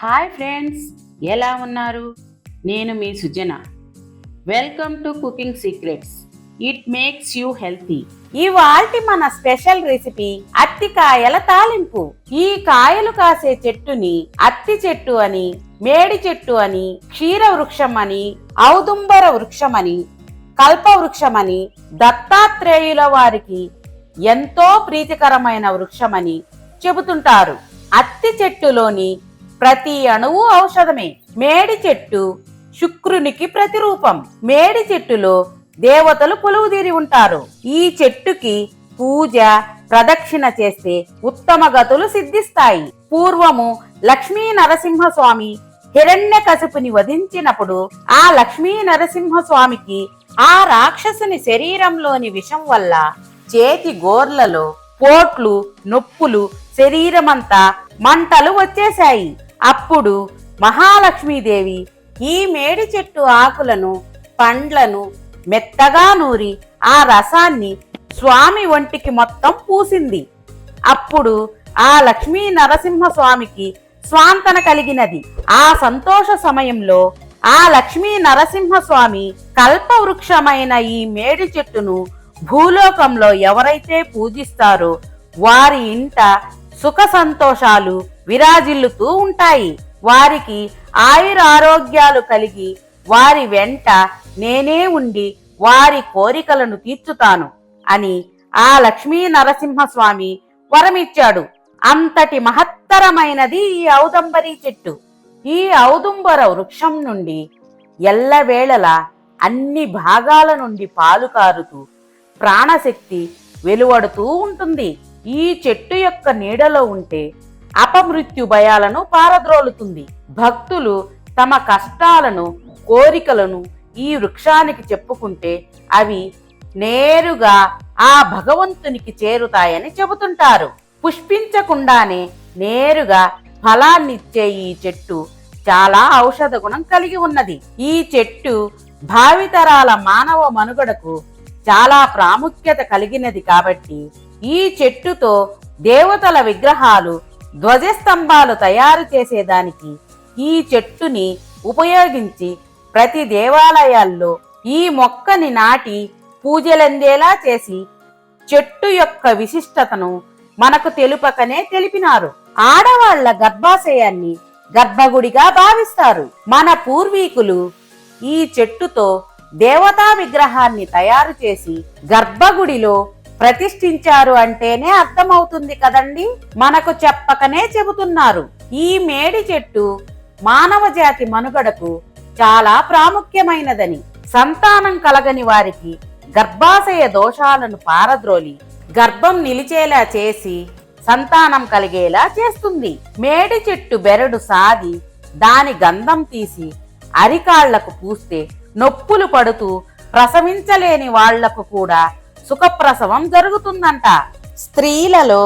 Hi friends ఎలా ఉన్నారు? నేను మీ Sujana. Welcome to cooking secrets it makes you healthy ఇవాల్టి మన స్పెషల్ రెసిపీ అత్తి కాయల తాలింపు. ఈ కాయలు కాసే చెట్టుని అత్తి చెట్టు అని మేడి చెట్టు అని క్షీర వృక్షం అని ఔదుంబర వృక్షమని కల్ప వృక్షమని దత్తాత్రేయుల వారికి ఎంతో ప్రీతికరమైన వృక్షమని చెబుతుంటారు. అత్తి చెట్టులోని ప్రతి అణువు ఔషధమే. మేడి చెట్టు శుక్రునికి ప్రతిరూపం. మేడి చెట్టులో దేవతలు కొలువుదీరి ఉంటారు. ఈ చెట్టుకి పూజ ప్రదక్షిణ చేస్తే ఉత్తమ గతులు సిద్ధిస్తాయి. పూర్వము లక్ష్మీ నరసింహస్వామి హిరణ్య కసుపుని వధించినప్పుడు ఆ లక్ష్మీ నరసింహస్వామికి ఆ రాక్షసుని శరీరంలోని విషం వల్ల చేతి గోర్లలో పోట్లు నొప్పులు శరీరమంతా మంటలు వచ్చేశాయి. అప్పుడు మహాలక్ష్మీదేవి ఈ మేడి చెట్టు ఆకులను పండ్లను మెత్తగా నూరి ఆ రసాన్ని స్వామి ఒంటికి మొత్తం పూసింది. అప్పుడు ఆ లక్ష్మీ నరసింహస్వామికి స్వాంతన కలిగినది. ఆ సంతోష సమయంలో ఆ లక్ష్మీ నరసింహస్వామి కల్పవృక్షమైన ఈ మేడి చెట్టును భూలోకంలో ఎవరైతే పూజిస్తారో వారి ఇంట సుఖ సంతోషాలు విరాజిల్లుతూ ఉంటాయి. వారికి ఆయుర ఆరోగ్యాలు కలిగి వారి వెంట నేనే ఉండి వారి కోరికలను తీర్చుతాను అని ఆ లక్ష్మీ నరసింహస్వామి వరమిచ్చాడు. అంతటి మహత్తరమైనది ఈ ఔదంబరి చెట్టు. ఈ ఔదుంబర వృక్షం నుండి ఎల్లవేళలా అన్ని భాగాల నుండి పాలు కారుతూ ప్రాణశక్తి వెలువడుతూ ఉంటుంది. ఈ చెట్టు యొక్క నీడలో ఉంటే అపమృత్యు భయాలను పారద్రోలుతుంది. భక్తులు తమ కష్టాలను కోరికలను ఈ వృక్షానికి చెప్పుకుంటే అవి నేరుగా ఆ భగవంతునికి చేరుతాయని చెబుతుంటారు. పుష్పించకుండానే నేరుగా ఫలాన్నిచ్చే ఈ చెట్టు చాలా ఔషధ గుణం కలిగి ఉన్నది. ఈ చెట్టు భావితరాల మానవ మనుగడకు చాలా ప్రాముఖ్యత కలిగినది కాబట్టి ఈ చెట్టుతో దేవతల విగ్రహాలు ధ్వజస్తంభాలు తయారు చేసేదానికి ఈ చెట్టుని ఉపయోగించి ప్రతి దేవాలయాల్లో ఈ మొక్కని నాటి పూజలందేలా చేసి చెట్టు యొక్క విశిష్టతను మనకు తెలుపకనే తెలిపినారు. ఆడవాళ్ళ గర్భాశయాన్ని గర్భగుడిగా భావిస్తారు. మన పూర్వీకులు ఈ చెట్టుతో దేవతా విగ్రహాన్ని తయారు చేసి గర్భగుడిలో ప్రతిష్ఠించారు అంటేనే అర్థమవుతుంది కదండి? మనకు చెప్పకనే చెబుతున్నారు. ఈ మేడి చెట్టు మానవ జాతి మనుగడకు చాలా ప్రాముఖ్యమైనదని సంతానం కలగని వారికి గర్భాశయ దోషాలను పారద్రోలి గర్భం నిలిచేలా చేసి సంతానం కలిగేలా చేస్తుంది. మేడి చెట్టు బెరడు సాది దాని గంధం తీసి అరికాళ్ళకు పూస్తే నొప్పులు పడుతూ ప్రసవించలేని వాళ్ళకు కూడా సుఖప్రసవం జరుగుతుందంట. స్త్రీలలో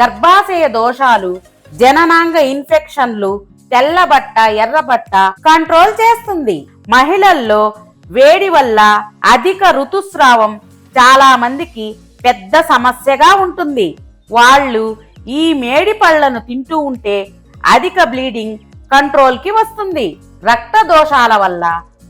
గర్భాశయ దోషాలు జననాంగ ఇన్ఫెక్షన్లు తెల్లబట్ట ఎర్రబట్ట కంట్రోల్ చేస్తుంది. మహిళల్లో వేడి వల్ల అధిక ఋతుస్రావం చాలా మందికి పెద్ద సమస్యగా ఉంటుంది. వాళ్ళు ఈ మేడి పళ్ళను తింటూ ఉంటే అధిక బ్లీడింగ్ కంట్రోల్కి వస్తుంది. రక్త దోషాల వల్ల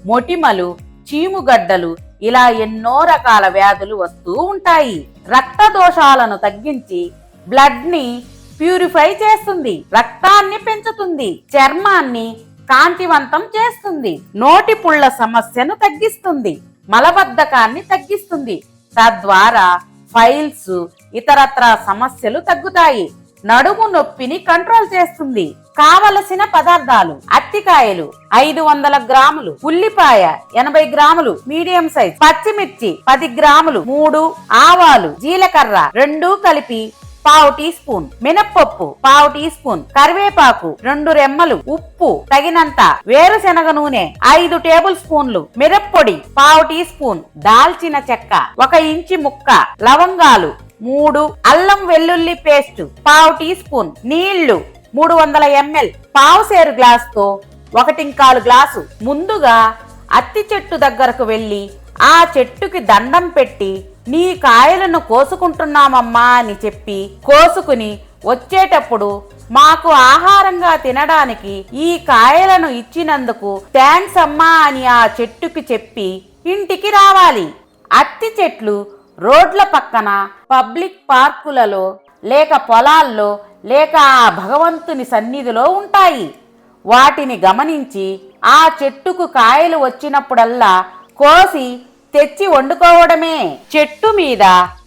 మొటిమలు చీముగడ్డలు ఇలా ఎన్నో రకాల వ్యాధులు వస్తూ ఉంటాయి. రక్త దోషాలను తగ్గించి బ్లడ్ని ప్యూరిఫై చేస్తుంది. రక్తాన్ని పెంచుతుంది. చర్మాన్ని కాంతివంతం చేస్తుంది. నోటి పుళ్ళ సమస్యను తగ్గిస్తుంది. మలబద్ధకాన్ని తగ్గిస్తుంది. తద్వారా ఫైల్స్ ఇతరత్ర సమస్యలు తగ్గుతాయి. నడుము నొప్పిని కంట్రోల్ చేస్తుంది. కావలసిన పదార్థాలు అత్తికాయలు ఐదు వందల గ్రాములు ఉల్లిపాయ ఎనభై గ్రాములు మీడియం సైజ్ పచ్చిమిర్చి పది గ్రాములు మూడు ఆవాలు జీలకర్ర రెండు కలిపి పావు టీ స్పూన్ మినప్పప్పు పావు టీ స్పూన్ కరివేపాకు రెండు రెమ్మలు ఉప్పు తగినంత వేరుశెనగ నూనె ఐదు టేబుల్ స్పూన్లు మిరప్పొడి పావు టీ స్పూన్ దాల్చిన చెక్క ఒక ఇంచి ముక్క లవంగాలు మూడు అల్లం వెల్లుల్లి పేస్ట్ పావు టీ స్పూన్ నీళ్ళు మూడు వందల ఎంఎల్ పావుసేరు గ్లాసుతో ఒకటింకాలు గ్లాసు. ముందుగా అత్తి చెట్టు దగ్గరకు వెళ్ళి ఆ చెట్టుకి దండం పెట్టి నీ కాయలను కోసుకుంటున్నామమ్మా అని చెప్పి కోసుకుని వచ్చేటప్పుడు మాకు ఆహారంగా తినడానికి ఈ కాయలను ఇచ్చినందుకు థ్యాంక్స్ అమ్మా అని ఆ చెట్టుకి చెప్పి ఇంటికి రావాలి. అత్తి చెట్లు రోడ్ల పక్కన పబ్లిక్ పార్కులలో లేక పొలాల్లో లేక ఆ భగవంతుని సన్నిధిలో ఉంటాయి. వాటిని గమనించి ఆ చెట్టుకు కాయలు వచ్చినప్పుడల్లా కోసి తెచ్చి వండుకోవడమే. చెట్టు మీద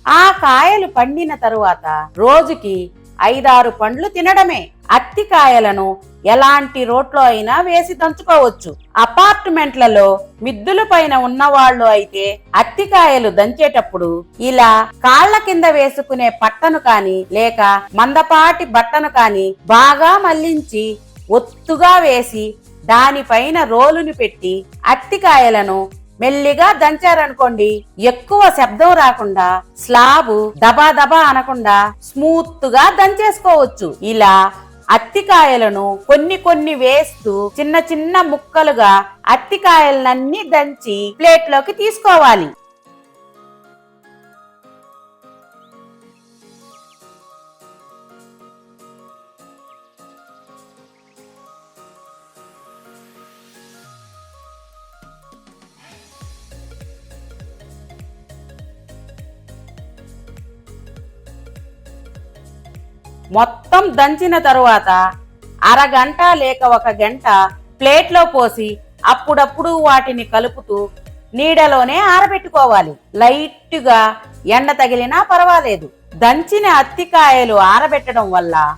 ఆ కాయలు పండిన తరువాత రోజుకి ఐదారు పండ్లు తినడమే. అత్తి కాయలను ఎలాంటి రోట్లో అయినా వేసి దంచుకోవచ్చు. అపార్ట్మెంట్లలో మిద్దుల పైన ఉన్నవాళ్ళు అయితే అత్తికాయలు దంచేటప్పుడు ఇలా కాళ్ళ కింద వేసుకునే పట్టను కాని లేక మందపాటి బట్టను కాని బాగా మళ్ళించి ఒత్తుగా వేసి దానిపైన రోలుని పెట్టి అత్తికాయలను మెల్లిగా దంచారనుకోండి ఎక్కువ శబ్దం రాకుండా స్లాబు దబా దబా అనకుండా స్మూత్గా దంచేసుకోవచ్చు. ఇలా అత్తికాయలను కొన్ని కొన్ని వేస్తూ చిన్న చిన్న ముక్కలుగా అత్తికాయలన్నీ దంచి ప్లేట్లోకి తీసుకోవాలి. మొత్తం దంచిన తరువాత అరగంట లేక ఒక గంట ప్లేట్లో పోసి అప్పుడప్పుడు వాటిని కలుపుతూ నీడలోనే ఆరబెట్టుకోవాలి. లైట్గా ఎండ తగిలినా పర్వాలేదు. దంచిన అత్తికాయలు ఆరబెట్టడం వల్ల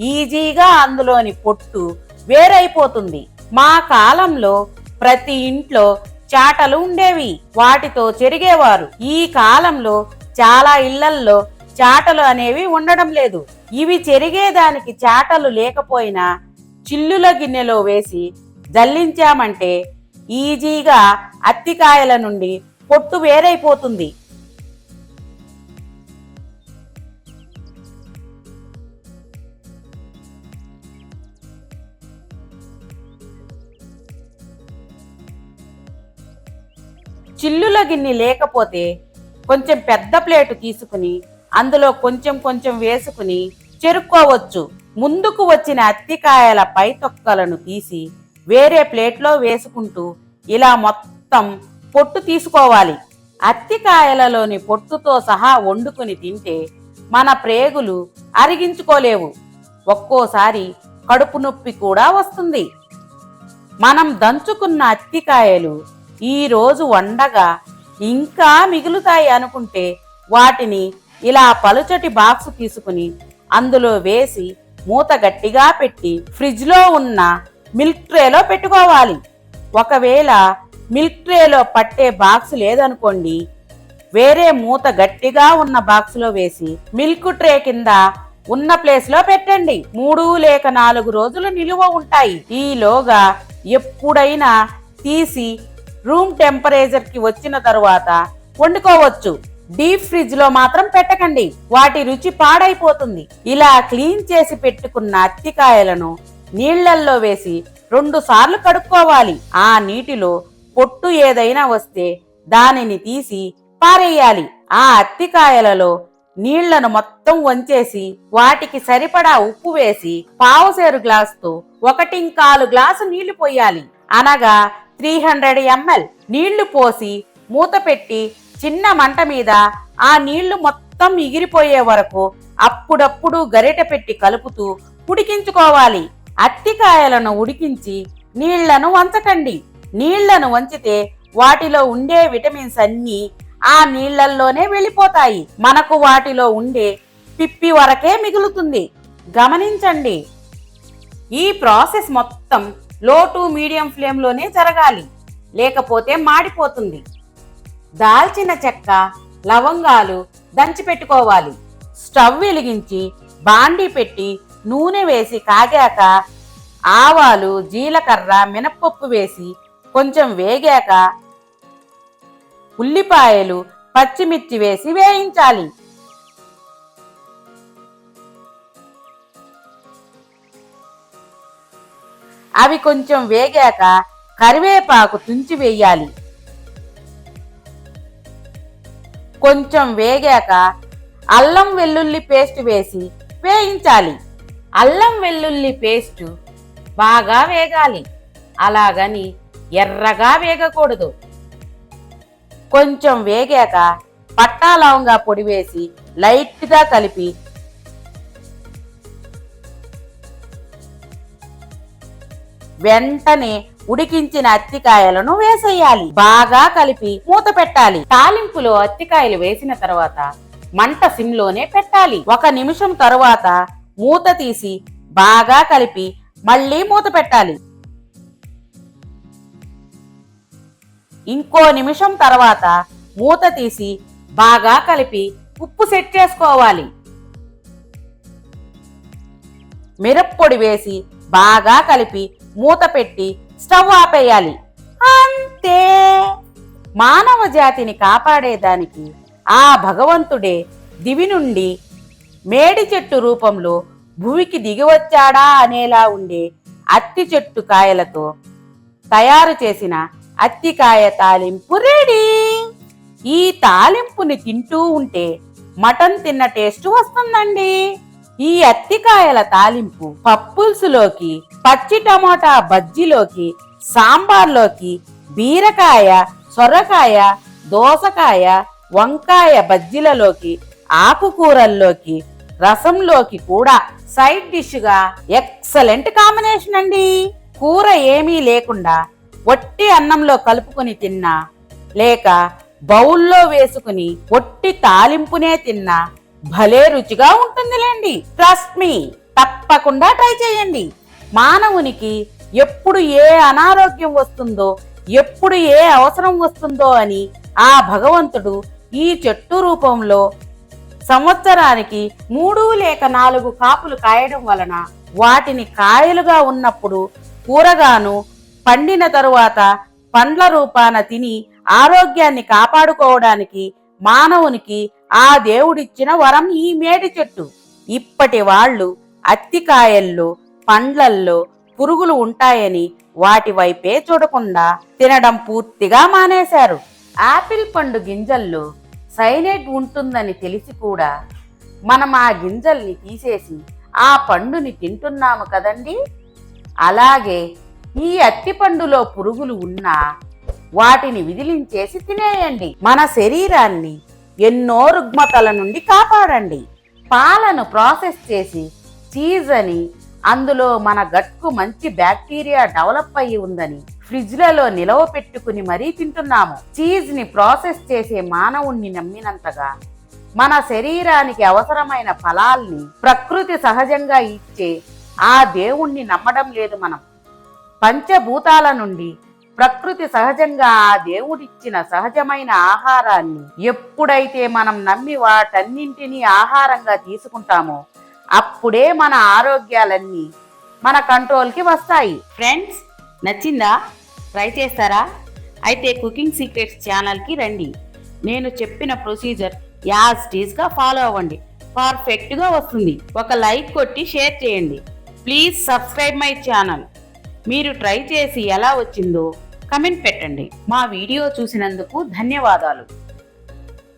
ఈజీగా అందులోని పొట్టు వేరైపోతుంది. మా కాలంలో ప్రతి ఇంట్లో చాటలు ఉండేవి. వాటితో చెరిగేవారు. ఈ కాలంలో చాలా ఇళ్ళల్లో చాటలు అనేవి ఉండడం లేదు. ఇవి చెరిగేదానికి చాటలు లేకపోయినా చిల్లుల గిన్నెలో వేసి జల్లించామంటే ఈజీగా అత్తికాయల నుండి పొట్టు వేరైపోతుంది. చిల్లుల గిన్నె లేకపోతే కొంచెం పెద్ద ప్లేటు తీసుకుని అందులో కొంచెం కొంచెం వేసుకుని చెరుక్కోవచ్చు. ముందుకు వచ్చిన అత్తికాయల పై తొక్కలను తీసి వేరే ప్లేట్లో వేసుకుంటూ ఇలా మొత్తం పొట్టు తీసుకోవాలి. అత్తికాయలలోని పొట్టుతో సహా వండుకుని తింటే మన ప్రేగులు అరిగించుకోలేవు. ఒక్కోసారి కడుపు నొప్పి కూడా వస్తుంది. మనం దంచుకున్న అత్తికాయలు ఈ రోజు వండగా ఇంకా మిగులుతాయి అనుకుంటే వాటిని ఇలా పలుచటి బాక్స్ తీసుకుని అందులో వేసి మూత గట్టిగా పెట్టి ఫ్రిడ్జ్లో ఉన్న మిల్క్ ట్రేలో పెట్టుకోవాలి. ఒకవేళ మిల్క్ ట్రేలో పట్టే బాక్స్ లేదనుకోండి వేరే మూత గట్టిగా ఉన్న బాక్స్లో వేసి మిల్క్ ట్రే కింద ఉన్న ప్లేస్లో పెట్టండి. మూడు లేక నాలుగు రోజులు నిలువ ఉంటాయి. ఈలోగా ఎప్పుడైనా తీసి రూమ్ టెంపరేచర్కి వచ్చిన తరువాత వండుకోవచ్చు. డీప్ ఫ్రిడ్జ్లో మాత్రం పెట్టకండి. వాటి రుచి పాడైపోతుంది. ఇలా క్లీన్ చేసి పెట్టుకున్న అత్తికాయలను నీళ్ళల్లో వేసి రెండు సార్లు కడుక్కోవాలి. ఆ నీటిలో పొట్టు ఏదైనా వస్తే దానిని తీసి పారేయాలి. ఆ అత్తికాయలలో నీళ్ళను మొత్తం వంచేసి వాటికి సరిపడా ఉప్పు వేసి పావుసేరు గ్లాసుతో ఒకటింకాలు గ్లాసు నీళ్ళు పోయాలి. అనగా త్రీ హండ్రెడ్ ఎంఎల్ నీళ్ళు పోసి మూత పెట్టి చిన్న మంట మీద ఆ నీళ్ళు మొత్తం ఎగిరిపోయే వరకు అప్పుడప్పుడు గరిట పెట్టి కలుపుతూ ఉడికించుకోవాలి. అత్తికాయలను ఉడికించి నీళ్ళను వంచకండి. నీళ్ళను వంచితే వాటిలో ఉండే విటమిన్స్ అన్నీ ఆ నీళ్ళల్లోనే వెళ్ళిపోతాయి. మనకు వాటిలో ఉండే పిప్పి వరకే మిగులుతుంది. గమనించండి. ఈ ప్రాసెస్ మొత్తం లో టు మీడియం ఫ్లేమ్లోనే జరగాలి. లేకపోతే మాడిపోతుంది. దాల్చిన చెక్క లవంగాలు దంచి పెట్టుకోవాలి స్టవ్ వెలిగించి బాండీ పెట్టి నూనె వేసి కాగాక ఆవాలు జీలకర్ర మినప్పప్పు వేసి కొంచెం వేగాక ఉల్లిపాయలు పచ్చిమిర్చి వేసి వేయించాలి. అవి కొంచెం వేగాక కరివేపాకు తుంచి వేయాలి. కొంచెం వేగాక అల్లం వెల్లుల్లి పేస్ట్ వేసి వేయించాలి. అల్లం వెల్లుల్లి పేస్ట్ బాగా వేగాలి. అలాగని ఎర్రగా వేగకూడదు. కొంచెం వేగాక పట్టా లవంగా పొడి వేసి లైట్గా కలిపి వెంటనే ఉడికించిన అత్తికాయలను వేసేయాలి. బాగా కలిపి మూత పెట్టాలి. తాలింపులో అత్తికాయలు వేసిన తర్వాత మంట సిమ్లోనే పెట్టాలి. ఒక నిమిషం తరువాత మూత తీసి బాగా కలిపి మళ్ళీ మూత పెట్టాలి. ఇంకో నిమిషం తర్వాత మూత తీసి బాగా కలిపి ఉప్పు సెట్ చేసుకోవాలి. మిరప్పొడి వేసి బాగా కలిపి మూత పెట్టి స్టవ్ ఆపేయాలి. అంతే. మానవ జాతిని కాపాడేదానికి ఆ భగవంతుడే దివి నుండి మేడి చెట్టు రూపంలో భూమికి దిగివచ్చాడా అనేలా ఉండే అత్తి చెట్టు కాయలతో తయారు చేసిన అత్తికాయ తాలింపు రెడీ. ఈ తాలింపుని తింటూ ఉంటే మటన్ తిన్న టేస్ట్ వస్తుందండి. ఈ అత్తికాయల తాలింపు పప్పుల్సులోకి పచ్చి టమోటా బజ్జీలోకి సాంబార్లోకి బీరకాయ సొరకాయ దోసకాయ వంకాయ బజ్జీలలోకి ఆకుకూరల్లోకి రసంలోకి కూడా సైడ్ డిష్గా ఎక్సలెంట్ కాంబినేషన్ అండి. కూర ఏమీ లేకుండా ఒట్టి అన్నంలో కలుపుకొని తిన్నా లేక బౌల్లో వేసుకుని ఒట్టి తాలింపునే తిన్నా భలే రుచిగా ఉంటుందిలేండి. ట్రస్ట్ మీ తప్పకుండా ట్రై చేయండి. మానవునికి ఎప్పుడు ఏ అనారోగ్యం వస్తుందో ఎప్పుడు ఏ అవసరం వస్తుందో అని ఆ భగవంతుడు ఈ చెట్టు రూపంలో సంవత్సరానికి మూడు లేక నాలుగు కాపులు కాయడం వలన వాటిని కాయలుగా ఉన్నప్పుడు కూరగాను పండిన తరువాత పండ్ల రూపాన తిని ఆరోగ్యాన్ని కాపాడుకోవడానికి మానవునికి ఆ దేవుడిచ్చిన వరం ఈ మేడి చెట్టు. ఇప్పటి వాళ్ళు అత్తికాయల్లో పండ్లల్లో పురుగులు ఉంటాయని వాటి వైపే చూడకుండా తినడం పూర్తిగా మానేశారు. ఆపిల్ పండు గింజల్లో సైనైడ్ ఉంటుందని తెలిసి కూడా మనం ఆ గింజల్ని తీసేసి ఆ పండుని తింటున్నాము కదండి? అలాగే ఈ అత్తిపండులో పురుగులు ఉన్నా వాటిని విదిలించేసి తినేయండి. మన శరీరాన్ని ఎన్నో రుగ్మతల నుండి కాపాడండి. పాలను ప్రాసెస్ చేసి చీజ్ అని అందులో మన గట్కు మంచి బ్యాక్టీరియా డెవలప్ అయ్యి ఉందని ఫ్రిడ్జ్లలో నిలవ పెట్టుకుని మరీ తింటున్నాము. చీజ్ని ప్రాసెస్ చేసే మానవుణ్ణి నమ్మినంతగా మన శరీరానికి అవసరమైన ఫలాల్ని ప్రకృతి సహజంగా ఇచ్చే ఆ దేవుణ్ణి నమ్మడం లేదు మనం. పంచభూతాల నుండి ప్రకృతి సహజంగా ఆ దేవుడిచ్చిన సహజమైన ఆహారాన్ని ఎప్పుడైతే మనం నమ్మి వాటన్నింటినీ ఆహారంగా తీసుకుంటామో అప్పుడే మన ఆరోగ్యాలన్నీ మన కంట్రోల్కి వస్తాయి. ఫ్రెండ్స్ నచ్చిందా? ట్రై చేస్తారా? అయితే కుకింగ్ సీక్రెట్స్ ఛానల్కి రండి. నేను చెప్పిన ప్రొసీజర్ యాజ్ టీజ్గా ఫాలో అవ్వండి. పర్ఫెక్ట్గా వస్తుంది. ఒక లైక్ కొట్టి షేర్ చేయండి. Please subscribe my channel. మీరు ట్రై చేసి ఎలా వచ్చిందో కమెంట్ పెట్టండి. మా వీడియో చూసినందుకు ధన్యవాదాలు.